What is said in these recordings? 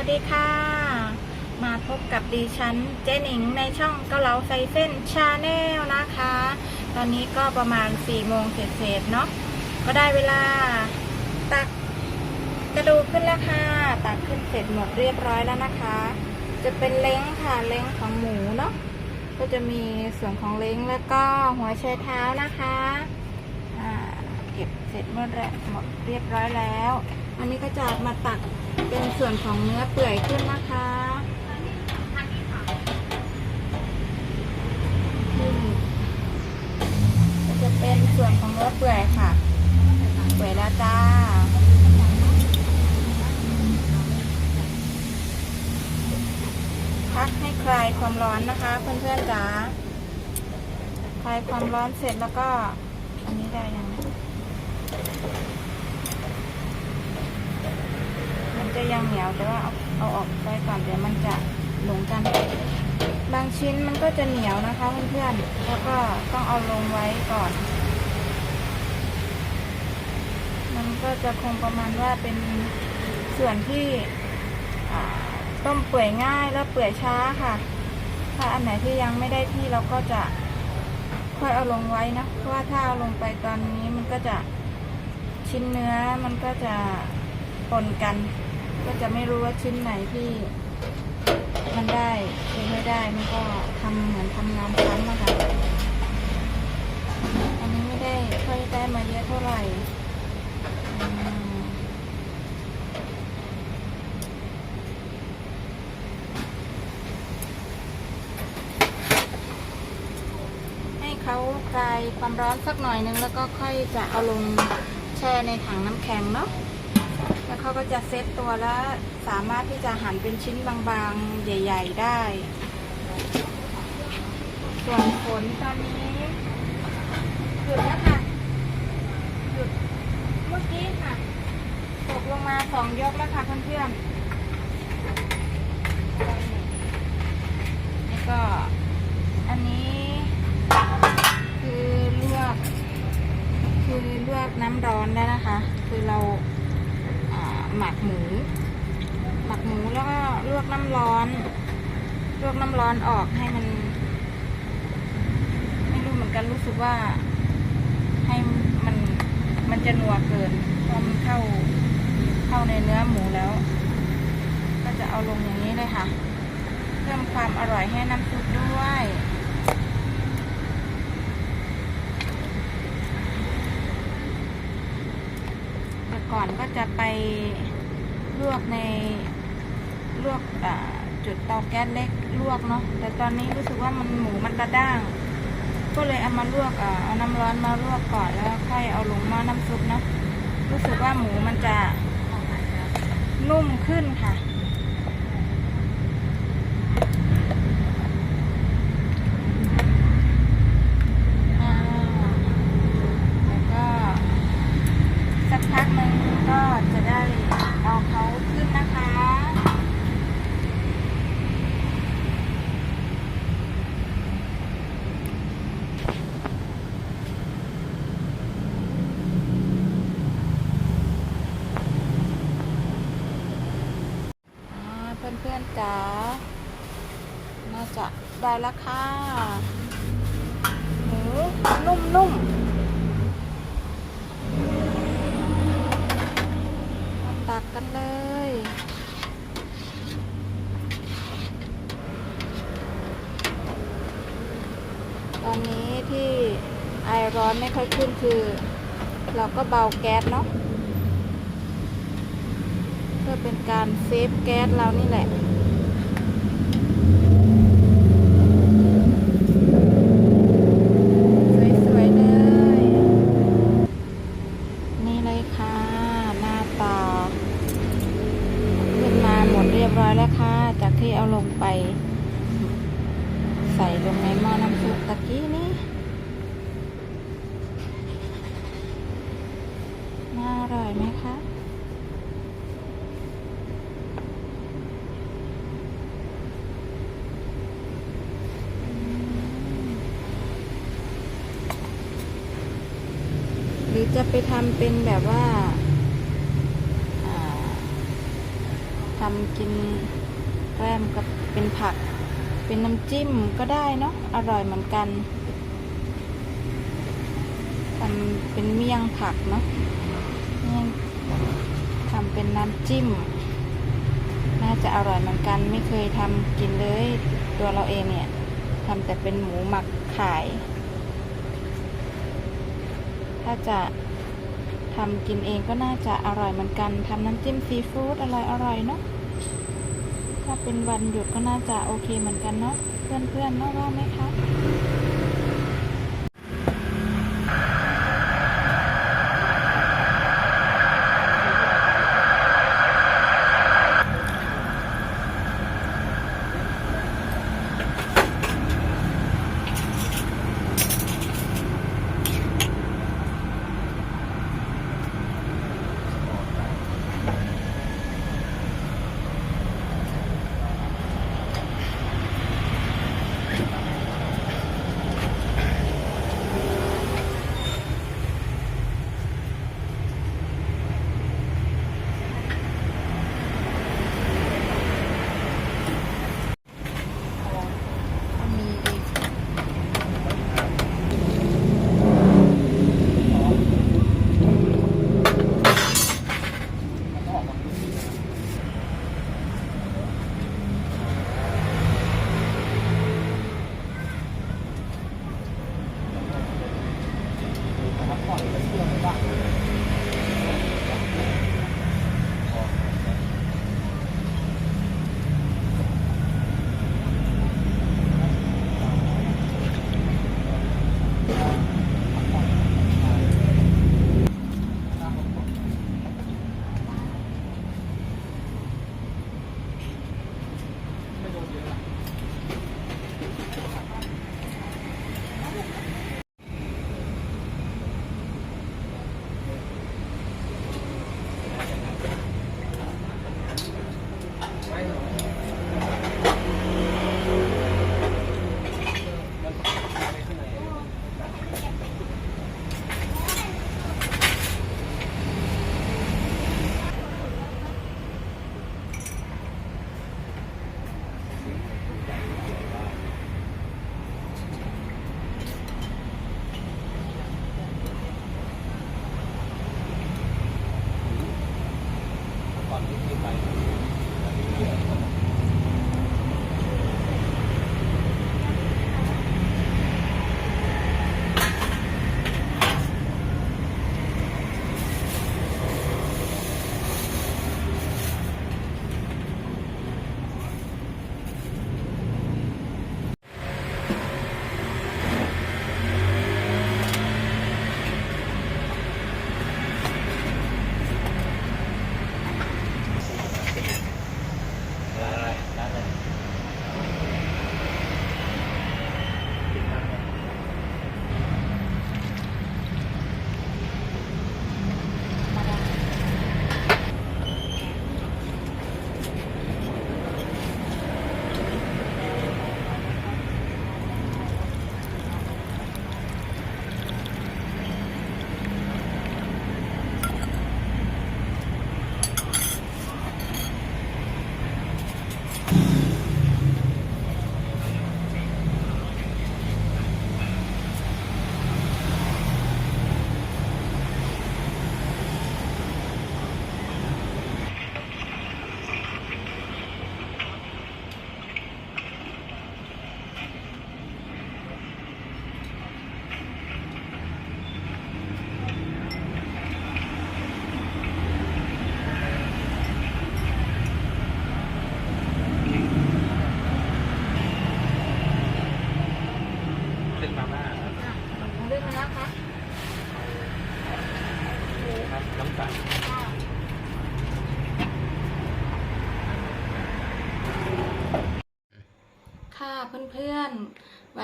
วัสดีค่ะ มาพบกับดิฉันเจนิงในช่องเกาเหลาไซเส้นชาแนลนะคะ ตอนนี้ก็ประมาณ4โมงเศษเนาะก็ได้เวลาตักกระดูกขึ้นแล้วค่ะ ตักขึ้นเสร็จหมดเรียบร้อยแล้วนะคะ จะเป็นเล้งค่ะเล้งของหมูเนาะก็จะมีส่วนของเล้งแล้วก็หัวไชเท้านะคะอ่าเก็บเสร็จหมดแล้วหมดเรียบร้อยแล้ว อันนี้ก็จะมาตัก เป็นส่วนของเนื้อเปื่อยขึ้นนะคะจะเป็นส่วนของเนื้อเปื่อยค่ะ เปื่อยแล้วจ้าพักให้คลายความร้อนนะคะ เพื่อนๆจ๋า คลายความร้อนเสร็จแล้วก็ อันนี้ได้ยัง มัน จะยังเหนียวแต่ว่าเอาเอาออกไปก่อนเดี๋ยวมันจะหลงกัน บางชิ้นมันก็จะเหนียวนะคะเพื่อนๆแล้วก็ต้องเอาลงไว้ก่อน มันก็จะคงประมาณว่าเป็นส่วนที่ต้มเปื่อยง่ายแล้วเปื่อยช้าค่ะ ถ้าอันไหนที่ยังไม่ได้ที่เราก็จะค่อยเอาลงไว้นะ เพราะว่าถ้าเอาลงไปตอนนี้มันก็จะชิ้นเนื้อมันก็จะปนกัน ก็จะไม่รู้ว่าชิ้นไหนที่มันได้หรือไม่ได้มันก็ทำเหมือนทำงานซ้ำนะคะอันนี้ไม่ได้ค่อยได้มาเยอะเท่าไหร่ให้เขาคลายความร้อนสักหน่อยนึงแล้วก็ค่อยจะเอาลงแช่ในถังน้ำแข็งเนาะ เขาก็จะเซตตัวแล้วสามารถที่จะหั่นเป็นชิ้นบางๆ ใหญ่ ๆ ได้ ส่วนฝนตอนนี้หยุดแล้วค่ะหยุดเมื่อกี้ค่ะ ตกลงมาสองยกแล้วค่ะเพื่อนๆแล้วก็อันนี้ คือลวก คือลวกน้ำร้อนแล้วนะคะ คือเรา อ่า หมักหมู หมักหมูแล้วก็ลวกน้ำร้อน ลวกน้ำร้อนออกให้มัน ไม่รู้เหมือนกันรู้สึกว่า ให้มันมันจะนัวเกินเพราะมันเข้าเข้าในเนื้อหมูแล้ว ก็จะเอาลงอย่างนี้เลยค่ะ เพิ่มความอร่อยให้น้ำซุปด้วยแต่ก่อนก็จะไป ลวกในลวกจุดเตาแก๊สเล็กลวกเนาะแต่ตอนนี้รู้สึกว่ามันหมูมันกระด้าง ก็เลยเอามาลวกอ่าเอาน้ำร้อนมาลวกก่อนแล้วค่อยเอาลงหม้อน้ำซุปนะรู้สึกว่าหมูมันจะนุ่มขึ้นค่ะ อ่าแล้วก็ สักพักหนึ่งก็จะได้เอาเขาขึ้นนะคะ อ่าเพื่อนๆจ๋า น่าจะได้แล้วค่ะหมูนุ่มๆ มาตักกันเลย ตอนนี้ที่ไอร้อน ไม่ค่อยขึ้นคือ เราก็เบาแก๊สเนาะเพื่อเป็นการเซฟแก๊สเรานี่แหละ สวยๆเลย นี่เลยค่ะ หน้าตา ขึ้นมาหมดเรียบร้อยแล้วค่ะ จากที่เอาลงไป ใส่ลงในหม้อน้ำซุปตะกี้นี้น่าอร่อยไหมคะอืมหรือ จะไปทำเป็นแบบว่าอ่าทำกินแกล้มกับเป็นผัก เป็นน้ำจิ้มก็ได้เนาะอร่อยเหมือนกันทำเป็นเมี่ยงผักเนาะเมี่ยงทำเป็นน้ำจิ้ม น่าจะอร่อยเหมือนกันไม่เคยทำกินเลยตัวเราเองเนี่ยทำแต่เป็นหมูหมักขาย ถ้าจะ ทำกินเองก็น่าจะอร่อยเหมือนกันทำน้ำจิ้มซีฟู้ดอร่อยอร่อยเนาะถ้าเป็นวันหยุดก็น่าจะโอเคเหมือนกันเนาะเพื่อนๆเนาะว่าไหมคะ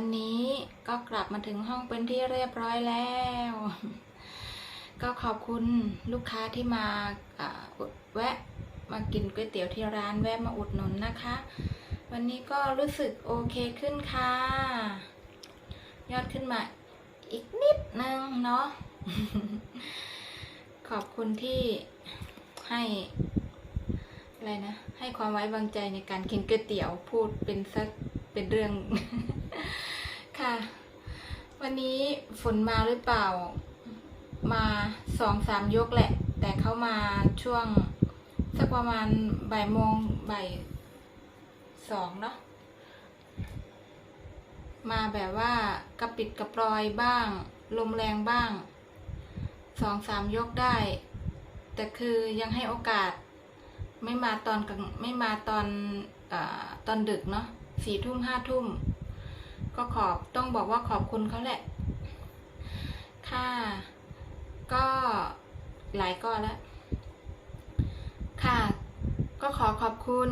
วันนี้ก็กลับมาถึงห้องเป็นที่เรียบร้อยแล้ว ก็ขอบคุณลูกค้าที่มาแวะมากินก๋วยเตี๋ยวที่ร้านแวะมาอุดหนุนนะคะ วันนี้ก็รู้สึกโอเคขึ้นค่ะ ยอดขึ้นมาอีกนิดนึงเนาะขอบคุณที่ให้อะไรนะ ให้ความไว้วางใจในการกินก๋วยเตี๋ยวพูดเป็นสักเป็นเรื่อง วันนี้ฝนมาหรือเปล่า มาสองสามยกแหละ แต่เขามาช่วงสักประมาณบ่ายโมงบ่ายสองเนาะ มาแบบว่ากระปิดกระปลอยบ้าง ลมแรงบ้าง สองสามยกได้ แต่คือยังให้โอกาสไม่มาตอนกลางไม่มาตอนอตอนดึกเนาะสี่ทุ่มห้าทุ่ม ก็ขอบต้องบอกว่าขอบคุณเขาแหละ ค่ะ ก็หลายก็แล้ว ค่ะ ก็ขอขอบคุณ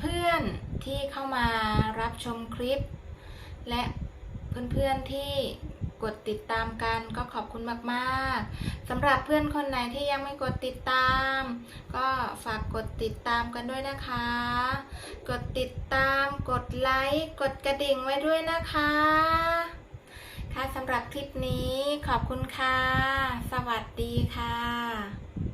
เพื่อนๆที่เข้ามารับชมคลิป และเพื่อนๆที่ กดติดตามกันก็ขอบคุณมากๆสำหรับเพื่อนคนไหนที่ยังไม่กดติดตาม ก็ฝากกดติดตามกันด้วยนะคะ กดติดตามกดไลค์กดกระดิ่งไว้ด้วยนะคะ ค่ะสำหรับคลิปนี้ขอบคุณค่ะ สวัสดีค่ะ